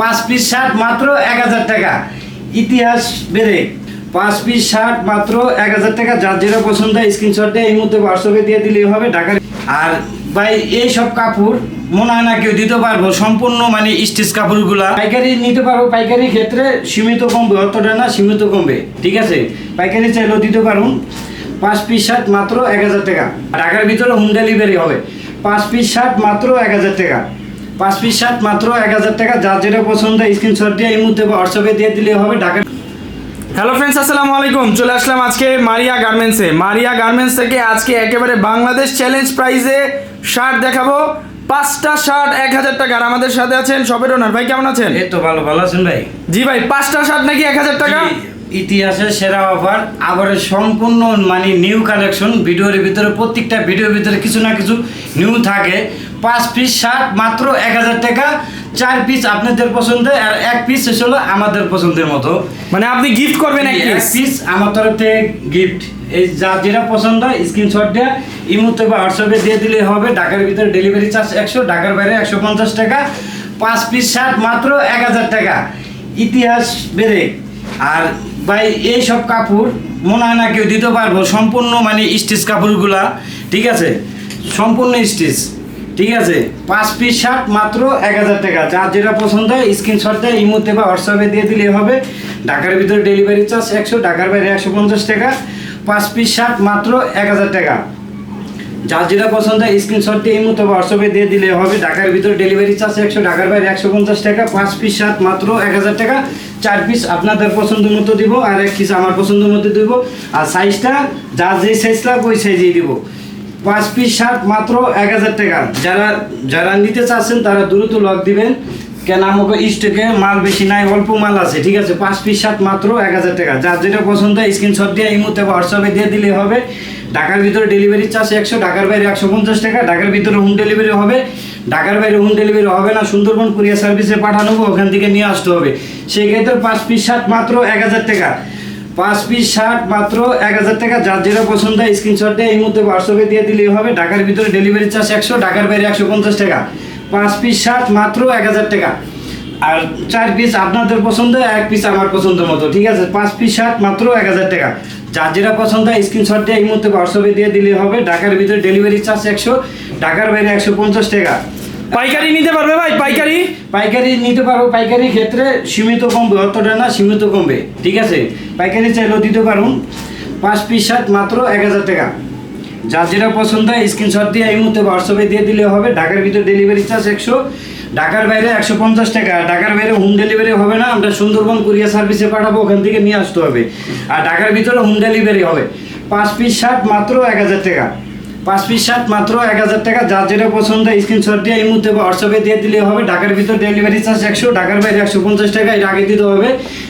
পাঁচ piece shirt মাত্র এক হাজার টাকা। ইতিহাস বেড়ে পাঁচ পিস শার্ট মাত্র এক হাজার টাকা। যার যেটা পছন্দ হয় স্ক্রিনশট এই মুহূর্তে হোয়াটসঅ্যাপে দিয়ে দিলেই হবে ঢাকার আর ভাই, এই সব কাপড় মনে হয় না কেউ দিতে পারব। সম্পূর্ণ মানে স্টিচ কাপড়গুলা। পাইকারি নিতে পারব, পাইকারি ক্ষেত্রে সীমিত কমবে, অতটা না, সীমিত কমবে। ঠিক আছে? পাইকারি চাইলেও দিতে পারুন। পাঁচ পিস শার্ট মাত্র এক হাজার টাকা। ঢাকার ভিতরে হোম ডেলিভারি হবে। পাঁচ পিস শার্ট মাত্র এক হাজার টাকা। পাঁচ পিস শার্ট মাত্র এক হাজার টাকা। যার যেটা পছন্দ স্ক্রিনশট দিয়ে এই মুহূর্তে হোয়াটসঅ্যাপে দিয়ে দিলে হবে ঢাকা হ্যালো ফ্রেন্ডস আসসালামু আলাইকুম। চলে আসলাম আজকে মারিয়া গার্মেন্টসে মারিয়া গার্মেন্টস থেকে আজকে একেবারে বাংলাদেশ চ্যালেঞ্জ প্রাইজে শার্ট দেখাবো। পাঁচটা শার্ট এক হাজার টাকার আমাদের সাথে আছেন শপের ওনার ভাই কেমন আছেন? এই তো ভালো ভালো আছেন ভাই? জি ভাই পাঁচটা শার্ট নাকি এক হাজার টাকা? ইতিহাসের সেরা অফার আবার সম্পূর্ণ মানে নিউ কালেকশন ভিডিওর ভিতরে প্রত্যেকটা ভিডিওর ভিতরে কিছু না কিছু নিউ থাকে। পাঁচ পিস শার্ট মাত্র এক হাজার টাকা চার পিস আপনাদের পছন্দের আর এক পিস হলো আমাদের পছন্দের মতো। মানে আপনি গিফট করবেন এক পিস আমার তরফ থেকে গিফট এই যা যেটা পছন্দ হয় স্ক্রিনশট দিয়ে ইমুতে বা হোয়াটসঅ্যাপে দিয়ে দিলে হবে। ঢাকার ভিতরে ডেলিভারি চার্জ একশো ঢাকার বাইরে একশো পঞ্চাশ টাকা। পাঁচ পিস শার্ট মাত্র এক হাজার টাকা। ইতিহাস বেড়ে আর ভাই, এই সব কাপড় মনে হয় না কেউ দিতে পারব। সম্পূর্ণ মানে স্টিচ কাপড়গুলা, ঠিক আছে? সম্পূর্ণ স্টিচ ঠিক আছে? পাঁচ পিস শার্ট মাত্র এক হাজার টাকা। যার যেটা পছন্দ হয় স্ক্রিনশট দেয় ইমুতে বা হোয়াটসঅ্যাপে দিয়ে দিলে হবে। ঢাকার ভিতরে ডেলিভারি চার্জ একশো, ঢাকার বাইরে একশো পঞ্চাশ টাকা। পাঁচ পিস শার্ট মাত্র এক হাজার টাকা। যার যেটা পছন্দ হয় স্ক্রিনশট দিয়ে এই মতো হোয়াটসঅ্যাপে দিয়ে দিলে হবে। ঢাকার ভিতরে ডেলিভারি চার্জ একশো, ঢাকার বাইরে একশো পঞ্চাশ টাকা, পাঁচ পিস সাত মাত্র এক হাজার টাকা। চার পিস আপনাদের পছন্দ মতো দিব আর এক পিস আমার পছন্দ মতো দিব। আর সাইজটা যার যে সাইজ লাগবে ওই সাইজেই দিব। পাঁচ পিস শার্ট মাত্র এক হাজার টাকা। যারা যারা নিতে চাচ্ছেন, তারা দ্রুত লক দিবেন। কেন আমাকে স্টকে মাল বেশি নাই, অল্প মাল আছে, ঠিক আছে? পাঁচ পিস শার্ট মাত্র এক হাজার টাকা। যার যেটা পছন্দ হয় স্ক্রিনশট দিয়ে এই মুহূর্তে হোয়াটসঅ্যাপে দিয়ে দিলে হবে। ঢাকার ভিতরে ডেলিভারি চার্জ একশো, ঢাকার বাইরে একশো পঞ্চাশ টাকা। ঢাকার ভিতরে হোম ডেলিভারি হবে। ঢাকার বাইরে হোম ডেলিভারি হবে না, সুন্দরবন কুরিয়ার সার্ভিসে পাঠানো, ওখান থেকে নিয়ে আসতে হবে। সেই ক্ষেত্রে পাঁচ পিস শার্ট মাত্র এক হাজার টাকা। পাঁচ পিস শার্ট মাত্র এক হাজার টাকা। যার যেটা পছন্দ হয় স্ক্রিনশট এই মুহূর্তে হোয়াটসঅ্যাপে দিয়ে দিলেই হবে। ঢাকার ভিতরে ডেলিভারি চার্জ একশো, ঢাকার বাইরে একশো পঞ্চাশ টাকা। পাঁচ পিস শার্ট মাত্র এক হাজার টাকা। আর চার পিস আপনাদের পছন্দ, এক পিস আমার পছন্দ মতো, ঠিক আছে? পাঁচ পিস শার্ট মাত্র এক হাজার টাকা। যার যেটা পছন্দ হয় স্ক্রিনশট দিয়ে এই মুহূর্তে হোয়াটসঅ্যাপে দিয়ে দিলে হবে। ঢাকার ভিতরে ডেলিভারি চার্জ একশো, ঢাকার বাইরে একশো পঞ্চাশ টাকা। পাইকারি নিতে পারবে ভাই, পাইকারি? পাইকারি নিতে পারব পাইকারি ক্ষেত্রে সীমিত কমবে, অতটা না, সীমিত কমবে, ঠিক আছে? পাইকারি চাইলেও দিতে পারুন, পাঁচ পিস শার্ট মাত্র এক হাজার টাকা। যার যেটা পছন্দ হয় স্ক্রিনশট দিয়ে এই মুহূর্তে হোয়াটসঅ্যাপে দিয়ে দিলে হবে, ঢাকার ভিতরে ডেলিভারি চার্জ একশো, ঢাকার বাইরে একশো পঞ্চাশ টাকা ঢাকার বাইরে হোম ডেলিভারি হবে না, আমরা সুন্দরবন কুরিয়ার সার্ভিসে পাঠাবো, ওখান থেকে নিয়ে আসতে হবে। আর ঢাকার ভিতরে হোম ডেলিভারি হবে, পাঁচ পিস শার্ট মাত্র এক হাজার টাকা। পাঁচ পিস শার্ট মাত্র এক হাজার টাকা। যার যেটা পছন্দ স্ক্রিনশট দিয়ে এই মুহূর্তে হোয়াটসঅ্যাপে দিয়ে দিলে হবে। ঢাকার ভিতর ডেলিভারি চার্জ একশো, ঢাকার বাইরে একশো পঞ্চাশ টাকা, এটা আগে দিতে হবে।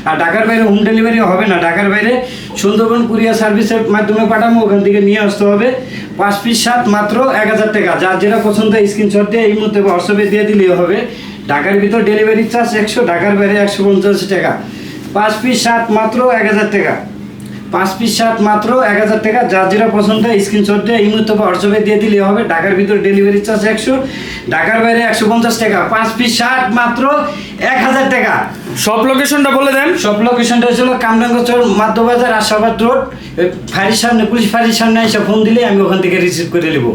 আর ঢাকার বাইরে হোম ডেলিভারি হবে না। ঢাকার বাইরে সুন্দরবন কুরিয়ার সার্ভিসের মাধ্যমে পাঠাবো, ওখান থেকে নিয়ে আসতে হবে। পাঁচ পিস শার্ট মাত্র এক হাজার টাকা। যার যেটা পছন্দ স্ক্রিনশট দিয়ে এই মুহূর্তে হোয়াটসঅ্যাপে দিয়ে দিলেই হবে। ঢাকার ভিতর ডেলিভারি চার্জ একশো, ঢাকার বাইরে একশো পঞ্চাশ টাকা। পাঁচ পিস শার্ট মাত্র এক হাজার টাকা। পাঁচ পিস শার্ট মাত্র এক হাজার টাকা। যার যেটা পছন্দ হয় স্ক্রিনশট দিয়ে এই মুহূর্তে হোয়াটসঅ্যাপে দিয়ে দিলে হবে। ঢাকার ভিতরে ডেলিভারি চার্জ একশো ঢাকার বাইরে একশো পঞ্চাশ টাকা। পাঁচ পিস শার্ট মাত্র এক হাজার টাকা। সব লোকেশনটা বলে দেন। সব লোকেশনটা হচ্ছিল কামরাঙ্গচর মাধ্যবাজার আশাবাদ রোড। ফাঁড়ির সামনে পুলিশ ফাঁড়ির সামনে এসে ফোন দিলে আমি ওখান থেকে রিসিভ করে নেব।